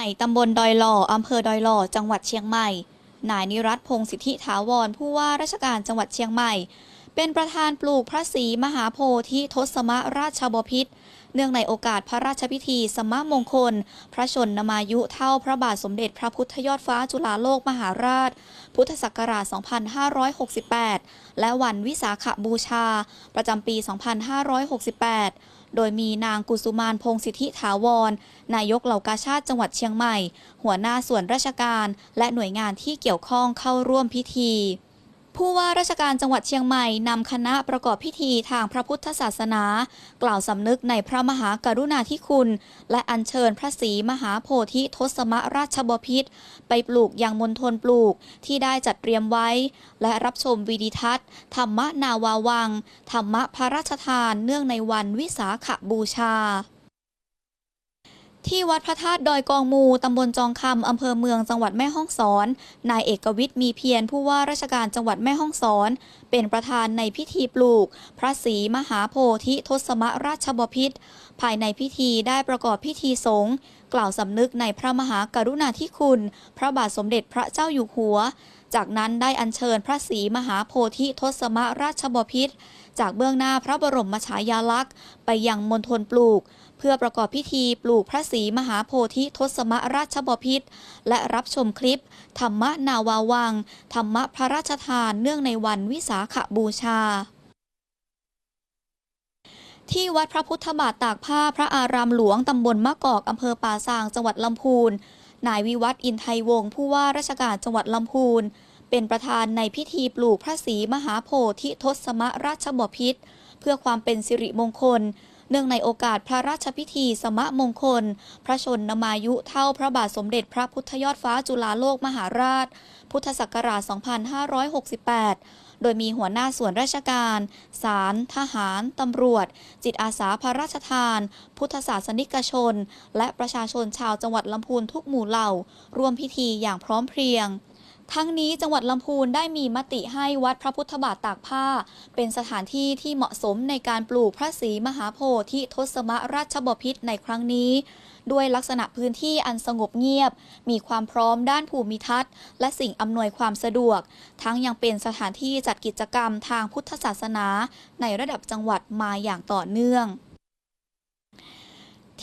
ม่ตำบลดอยหล่ออำเภอดอยหล่อจังหวัดเชียงใหม่ นายนิรัตพงศ์สิทธิถาวรผู้ว่าราชการจังหวัดเชียงใหม่ เป็นประธานปลูกพระศรีมหาโพธิทศมราชบพิตรเนื่องในโอกาสพระราชพิธีสมมงคล พระชนนมายุเท่าพระบาทสมเด็จพระพุทธยอดฟ้าจุฬาโลกมหาราช พุทธศักราช 2568 และวันวิสาขบูชา ประจำปี 2568 โดยมีนางกุสุมานพงศิทธิถาวร นายกเหล่ากาชาติจังหวัดเชียงใหม่ หัวหน้าส่วนราชการ และหน่วยงานที่เกี่ยวข้องเข้าร่วมพิธี ผู้ว่าราชการจังหวัดเชียงใหม่นำคณะประกอบพิธีทางพระพุทธศาสนา กล่าวสำนึกในพระมหากรุณาธิคุณ และอัญเชิญพระศรีมหาโพธิทศมราชบพิตรไปปลูกยังมณฑลปลูกที่ได้จัดเตรียมไว้ และรับชมวิดีทัศน์ ธรรมนาวาวัง ธรรมพระราชทานเนื่องในวันวิสาขบูชา ที่วัดพระธาตุดอยกองมู ตำบลจองคำ อำเภอเมือง จังหวัดแม่ฮ่องสอน นายเอกวิทย์มีเพียรผู้ว่าราชการจังหวัดแม่ฮ่องสอน เป็นประธานในพิธีปลูก พระศรีมหาโพธิทศมราชบพิตรภายในพิธีได้ประกอบพิธีสงฆ์ กล่าวสำนึกในพระมหากรุณาธิคุณ พระบาทสมเด็จพระเจ้าอยู่หัว จากนั้นได้อัญเชิญพระศรีมหาโพธิทศมราชบพิตรจากเบื้องหน้าพระบรมฉายาลักษณ์ ไปยังมณฑลปลูก เพื่อประกอบพิธีปลูกพระศรีมหาโพธิทศมราชบพิตรและรับชมคลิป ธรรมนาวาวัง ธรรมพระราชทานเนื่องในวันวิสาขบูชาที่วัดพระพุทธบาทตากผ้าพระอารามหลวง ตำบลมะกอก อำเภอป่าซาง จังหวัดลำพูน นายวิวัฒน์อินไทยวงศ์ผู้ว่าราชการจังหวัดลำพูน เป็นประธานในพิธีปลูกพระศรีมหาโพธิทศมราชบพิตรเพื่อความเป็นสิริมงคล เนื่องในโอกาสพระราชพิธีสมะมงคล พระชนนมายุเท่าพระบาทสมเด็จพระพุทธยอดฟ้าจุฬาโลกมหาราช พุทธศักราช 2568 โดยมีหัวหน้าส่วนราชการ ศาล ทหาร ตำรวจ จิตอาสาพระราชทาน พุทธศาสนิกชน และประชาชนชาวจังหวัดลำพูนทุกหมู่เหล่า ร่วมพิธีอย่างพร้อมเพรียง ทั้งนี้จังหวัดลำพูนได้มีมติให้วัดพระพุทธบาทตากผ้า เป็นสถานที่ที่เหมาะสมในการปลูกพระศรีมหาโพธิทศมราชบพิตรในครั้งนี้ ด้วยลักษณะพื้นที่อันสงบเงียบ มีความพร้อมด้านภูมิทัศน์ และสิ่งอำนวยความสะดวก ทั้งยังเป็นสถานที่จัดกิจกรรมทางพุทธศาสนา ในระดับจังหวัดมาอย่างต่อเนื่อง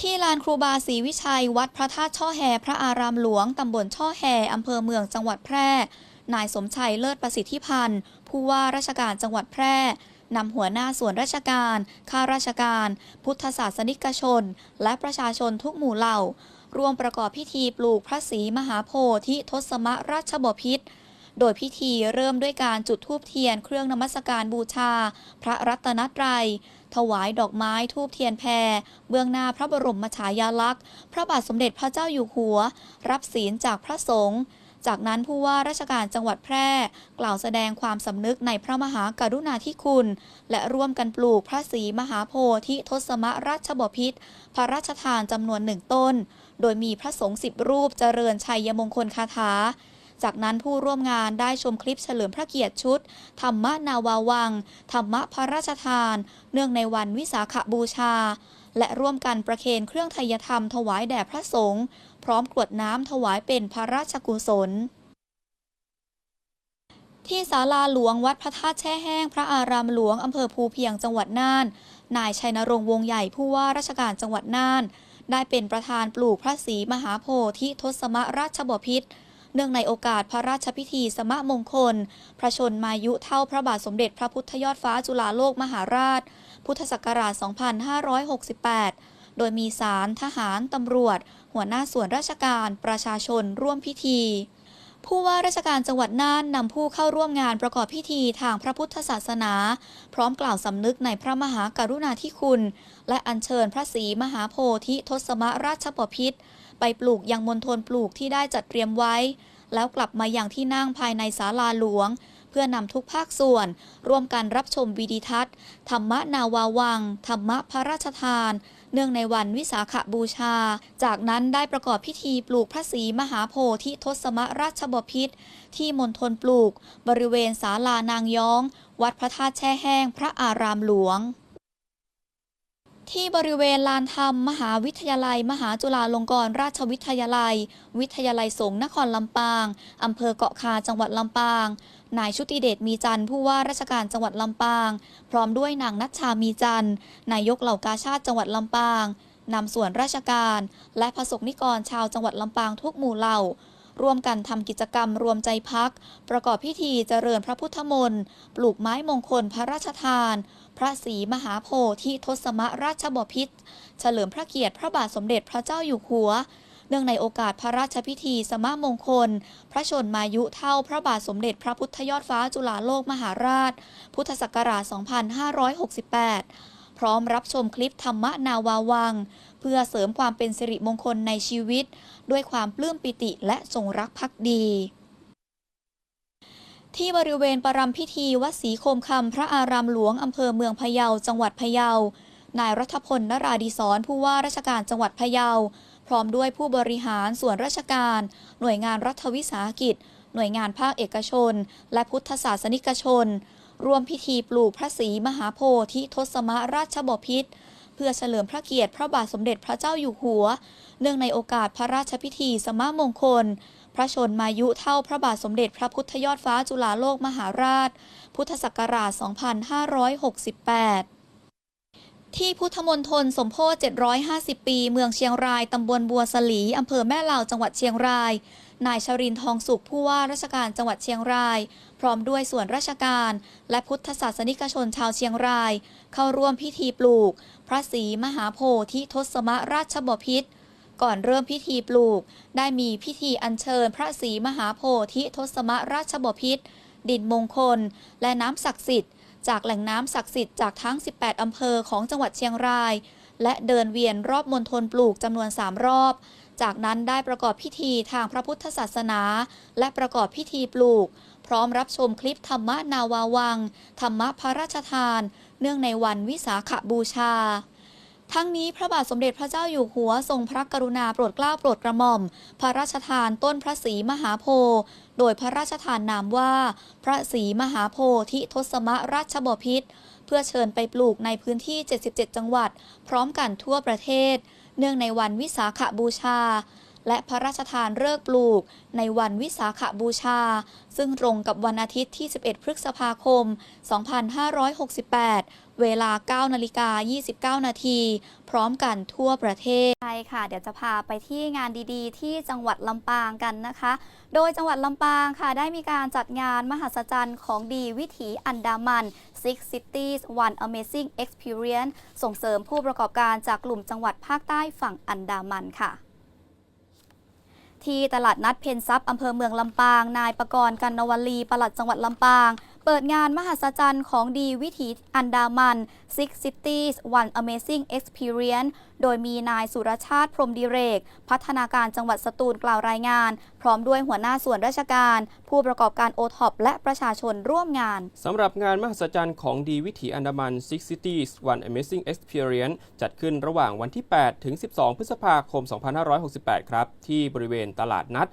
ที่ลานครูบาศรีวิชัย วัดพระธาตุช่อแฮพระอารามหลวง ตำบลช่อแฮอำเภอเมืองจังหวัดแพร่ นายสมชัยเลิศประสิทธิพันธ์ผู้ว่าราชการจังหวัดแพร่นำหัวหน้าส่วนราชการ ข้าราชการ พุทธศาสนิกชน และประชาชนทุกหมู่เหล่า ร่วมประกอบพิธีปลูกพระศรีมหาโพธิทศมราชบพิตรโดยพิธีเริ่มด้วยการจุดธูปเทียนเครื่องนมัสการบูชา พระรัตนตรัย ถวายดอกไม้ทูบเทียนแพรเบื้องหน้าพระบรมฉายาลักษณ์ พระบาทสมเด็จพระเจ้าอยู่หัว รับศีลจากพระสงฆ์จากนั้นผู้ว่าราชการจังหวัดแพร่ กล่าวแสดงความสำนึกในพระมหากรุณาธิคุณ และร่วมกันปลูกพระศรีมหาโพธิทศมราชบพิตรพระราชทานจำนวนหนึ่งต้น โดยมีพระสงฆ์สิบรูปเจริญชัยมงคลคาถา จากนั้นผู้ร่วมงานได้ชมคลิปเฉลิมพระเกียรติชุด ธรรมนาวาวัง ธรรมพระราชทาน เนื่องในวันวิสาขบูชา และร่วมกันประเคนเครื่องไทยธรรมถวายแด่พระสงฆ์พร้อมกรวดน้ำถวายเป็นพระราชกุศลที่ศาลาหลวงวัดพระธาตุแช่แห้ง พระอารามหลวง อำเภอภูเพียงจังหวัดน่าน นายชัยนรงค์วงใหญ่ผู้ว่าราชการจังหวัดน่าน ได้เป็นประธานปลูกพระศรีมหาโพธิทศมราชบพิตร เนื่องในโอกาสพระราชพิธีสมะมงคล พระชนมายุเท่าพระบาทสมเด็จพระพุทธยอดฟ้าจุฬาโลกมหาราช พุทธศักราช 2568 โดยมีศาลทหาร ตำรวจ หัวหน้าส่วนราชการประชาชนร่วมพิธีผู้ว่าราชการจังหวัดน่านนำผู้เข้าร่วมงานประกอบพิธีทางพระพุทธศาสนา พร้อมกล่าวสำนึกในพระมหากรุณาธิคุณ และอัญเชิญพระศรีมหาโพธิทศมราชบพิตร ไปปลูกยังมณฑลปลูกที่ได้จัดเตรียมไว้ แล้วกลับมาอย่างที่นั่งภายในศาลาหลวง เพื่อนำทุกภาคส่วน ร่วมกันรับชมวิดีทัศน์ ธรรมนาวาวัง ธรรมพระราชทาน เนื่องในวันวิสาขบูชา จากนั้นได้ประกอบพิธีปลูกพระศรีมหาโพธิทศมราชบพิตรที่มณฑลปลูก บริเวณศาลานางย้อง วัดพระธาตุแช่แห้ง พระอารามหลวง ที่บริเวณลานธรรม มหาวิทยาลัย มหาจุฬาลงกรณราชวิทยาลัย วิทยาลัยสงฆ์นครลำปางอำเภอเกาะคาจังหวัดลำปาง นายชุติเดชมีจันทร์ผู้ว่าราชการจังหวัดลำปาง พร้อมด้วยนางนัชชามีจันทร์นายกเหล่ากาชาติจังหวัดลำปางนำส่วนราชการ และประสบนิกรชาวจังหวัดลำปางทุกหมู่เหล่า ร่วมกันทำกิจกรรมรวมใจพัก ประกอบพิธีเจริญพระพุทธมนต์ปลูกไม้มงคลพระราชทาน พระศรีมหาโพธิทศมราชบพิตรเฉลิมพระเกียรติพระบาทสมเด็จพระเจ้าอยู่หัวเนื่องในโอกาสพระราชพิธีสมมงคล พระชนมายุเท่าพระบาทสมเด็จพระพุทธยอดฟ้าจุฬาโลกมหาราช พุทธศักราช 2568 พร้อมรับชมคลิปธรรมนาวาวัง เพื่อเสริมความเป็นสิริมงคลในชีวิต ด้วยความปลื้มปิติและทรงรักภักดี ที่บริเวณประรำพิธีวัดศรีโคมคำพระอารามหลวงอำเภอเมืองพะเยาจังหวัดพะเยานายรัฐพลนราดีศรผู้ว่าราชการจังหวัดพะเยา พร้อมด้วยผู้บริหารส่วนราชการ หน่วยงานรัฐวิสาหกิจ หน่วยงานภาคเอกชน และพุทธศาสนิกชน ร่วมพิธีปลูกพระศรีมหาโพธิทศมราชบพิตร เพื่อเฉลิมพระเกียรติพระบาทสมเด็จพระเจ้าอยู่หัว เนื่องในโอกาสพระราชพิธีสมมงคล พระชนมายุเท่าพระบาทสมเด็จพระพุทธยอดฟ้าจุฬาโลกมหาราช พุทธศักราช 2568 ที่พุทธมณฑลสมโพธิ750 ปี เมืองเชียงราย ตำบลบัวสลีอำเภอแม่ลาว จังหวัดเชียงราย นายชรินทองสุขผู้ว่าราชการจังหวัดเชียงราย พร้อมด้วยส่วนราชการ และพุทธศาสนิกชนชาวเชียงราย เข้าร่วมพิธีปลูก พระศรีมหาโพธิทศมราชบพิตรก่อนเริ่มพิธีปลูก ได้มีพิธีอัญเชิญพระศรีมหาโพธิทศมราชบพิตรดินมงคล และน้ำศักดิ์สิทธิ์ จากแหล่งน้ำศักดิ์สิทธิ์จากทั้ง 18 อำเภอของจังหวัดเชียงราย และเดินเวียนรอบมณฑลปลูกจำนวน 3 รอบ จากนั้นได้ประกอบพิธีทางพระพุทธศาสนา และประกอบพิธีปลูก พร้อมรับชมคลิปธรรมนาวาวัง ธรรมพระราชทาน เนื่องในวันวิสาขบูชา ทั้งนี้พระบาทสมเด็จพระเจ้าอยู่หัวทรงพระกรุณาโปรดเกล้าโปรดกระหม่อม พระราชทานต้นพระศรีมหาโพธิ์โดยพระราชทานนามว่า พระศรีมหาโพธิทศมราชบพิษเพื่อเชิญไปปลูกในพื้นที่ 77 จังหวัด พร้อมกันทั่วประเทศ เนื่องในวันวิสาขบูชา และพระราชทานเลิกปลูก ในวันวิสาขบูชา ซึ่งตรงกับวันอาทิตย์ที่ 11 พฤษภาคม 2568 เวลา 9 นาฬิกา 29 นาทีพร้อมกันทั่วประเทศใช่ค่ะ เดี๋ยวจะพาไปที่งานดีๆ ที่จังหวัดลำปางกันนะคะ โดยจังหวัดลำปางค่ะ ได้มีการจัดงานมหัศจรรย์ของดีวิถีอันดามัน Six Cities One Amazing Experience ส่งเสริมผู้ประกอบการจากกลุ่มจังหวัดภาคใต้ฝั่งอันดามันค่ะ ที่ตลาดนัดเพนซับอำเภอเมืองลำปาง นายประกรณ์กันนวลีปลัดจังหวัดลำปาง เปิดงานมหัศจรรย์ของดีวิถีอันดามัน Six Cities One Amazing Experience โดยมีนายสุรชาติพรมดิเรก พัฒนาการจังหวัดสตูลกล่าวรายงาน พร้อมด้วยหัวหน้าส่วนราชการ ผู้ประกอบการโอท็อปและประชาชนร่วมงานสำหรับงานมหัศจรรย์ของดีวิถีอันดามัน Six Cities One Amazing Experience จัดขึ้นระหว่างวันที่ 8 ถึง 12 พฤษภาคม 2568 ครับ ที่บริเวณตลาดนัด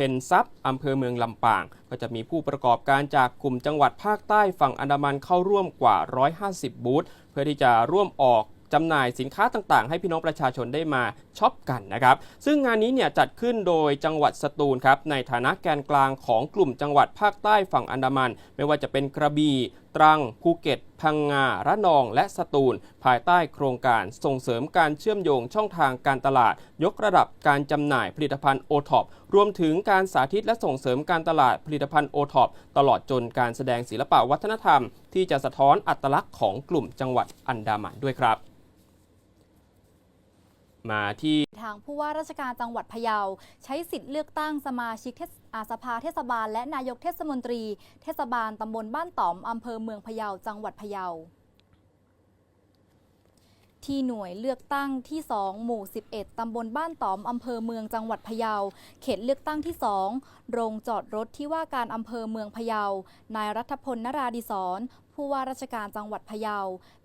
เพนซับอำเภอเมืองลำปาง ก็จะมีผู้ประกอบการจากกลุ่มจังหวัดภาคใต้ฝั่งอันดามันเข้าร่วมกว่า 150 บูธเพื่อที่จะร่วมออกจำหน่ายสินค้าต่างๆ ให้พี่น้องประชาชนได้มาช็อปกันนะครับ ซึ่งงานนี้เนี่ยจัดขึ้นโดยจังหวัดสตูลครับในฐานะแกนกลางของกลุ่มจังหวัดภาคใต้ฝั่งอันดามัน ไม่ว่าจะเป็นกระบี่ ตรัง ภูเก็ต พังงา ระนอง และสตูล ภายใต้โครงการส่งเสริมการเชื่อมโยงช่องทางการตลาด ยกระดับการจำหน่ายผลิตภัณฑ์โอท็อปรวมถึงการสาธิตและส่งเสริมการตลาดผลิตภัณฑ์โอท็อปตลอดจนการแสดงศิลปะวัฒนธรรม ที่จะสะท้อนอัตลักษณ์ของกลุ่มจังหวัดอันดามันด้วยครับ มาที่ทางผู้ว่าราชการจังหวัดพะเยา ใช้สิทธิ์เลือกตั้งสมาชิกเทศอาสภาเทศบาล และนายกเทศมนตรี เทศบาลตำบลบ้านต๋อมอำเภอเมืองพะเยาจังหวัดพะเยาที่หน่วยเลือกตั้งที่ 2 หมู่ 11 ตำบลบ้านต๋อม อำเภอเมืองจังหวัดพะเยา เขตเลือกตั้งที่ 2 โรงจอดรถที่ว่าการอำเภอเมืองพะเยา นายรัฐพลนราดิศร ผู้ว่าราชการจังหวัดพะเยา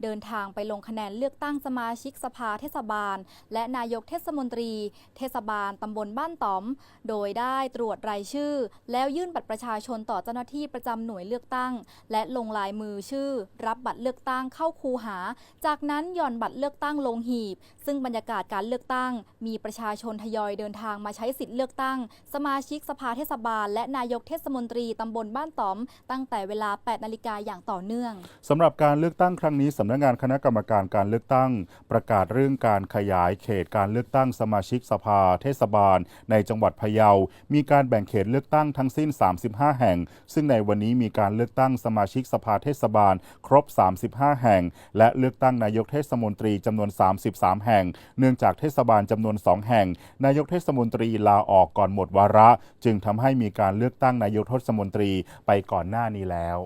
เดินทางไปลงคะแนนเลือกตั้งสมาชิกสภาเทศบาล และนายกเทศมนตรี เทศบาลตำบลบ้านต๋อม โดยได้ตรวจรายชื่อ แล้วยื่นบัตรประชาชนต่อเจ้าหน้าที่ประจำหน่วยเลือกตั้ง และลงลายมือชื่อ รับบัตรเลือกตั้งเข้าคูหา จากนั้นหย่อนบัตรเลือกตั้งลงหีบ ซึ่งบรรยากาศการเลือกตั้ง มีประชาชนทยอยเดินทางมาใช้สิทธิ์เลือกตั้ง สมาชิกสภาเทศบาล และนายกเทศมนตรีตำบลบ้านต๋อม ตั้งแต่เวลา 8 นาฬิกาอย่างต่อเนื่องสำหรับการเลือกตั้งครั้งนี้สำนักงานคณะกรรมการการเลือกตั้ง ประกาศเรื่องการขยายเขตการเลือกตั้งสมาชิกสภา เทศบาล ในจังหวัดพะเยา มีการแบ่งเขตเลือกตั้งทั้งสิ้น 35 แห่ง ซึ่งในวันนี้มีการเลือกตั้งสมาชิกสภาเทศบาล ครบ 35 แห่ง และเลือกตั้งนายกเทศมนตรีจำนวน 33 แห่ง เนื่องจากเทศบาลจำนวน 2 แห่ง นายกเทศมนตรีลาออกก่อนหมดวาระ จึงทำให้มีการเลือกตั้งนายกเทศมนตรีไปก่อนหน้านี้แล้ว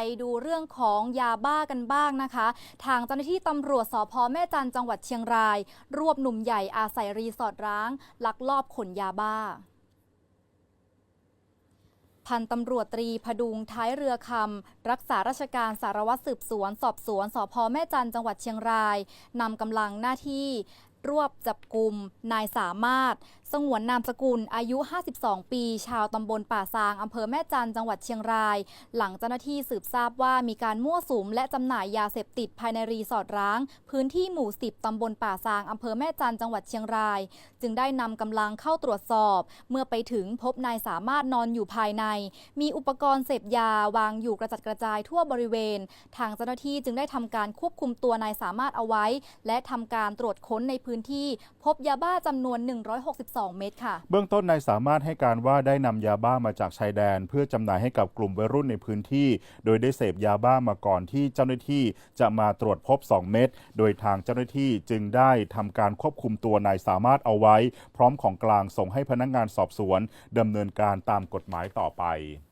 ไปดูเรื่องของยาบ้ากันบ้างนะคะ ทางเจ้าหน้าที่ตำรวจสพแม่จันจังหวัดเชียงราย รวบหนุ่มใหญ่อาศัยรีสอร์ทร้าง ลักลอบขนยาบ้า พันตำรวจตรีพดุงท้ายเรือคำรักษาราชการสารวัตรสืบสวน สอบสวนสพแม่จันจังหวัดเชียงรายนำกำลังหน้าที่รวบจับกลุ่มนายสามารถ สงวนนามสกุลอายุ 52 ปี ชาวตำบลป่าซางอำเภอแม่จันจังหวัดเชียงราย หลังเจ้าหน้าที่สืบทราบว่ามีการมั่วสุมและจำหน่ายยาเสพติดภายในรีสอร์ทร้าง พื้นที่หมู่ 10 ตำบลป่าซางอำเภอแม่จันจังหวัดเชียงราย จึงได้นำกำลังเข้าตรวจสอบ เมื่อไปถึงพบนายสามารถนอนอยู่ภายใน มีอุปกรณ์เสพยาวางอยู่กระจัดกระจายทั่วบริเวณ ทางเจ้าหน้าที่จึงได้ทำการควบคุมตัวนายสามารถเอาไว้ และทำการตรวจค้นในพื้นที่ พบยาบ้าจำนวน 162เม็ดค่ะ เบื้องต้นนายสามารถให้การว่าได้นำยาบ้ามาจากชายแดน เพื่อจำหน่ายให้กับกลุ่มวัยรุ่นในพื้นที่ โดยได้เสพยาบ้ามาก่อนที่เจ้าหน้าที่จะมาตรวจพบ 2 เม็ดโดยทางเจ้าหน้าที่จึงได้ทำการควบคุมตัวนายสามารถเอาไว้ พร้อมของกลางส่งให้พนักงานสอบสวนดำเนินการตามกฎหมายต่อไป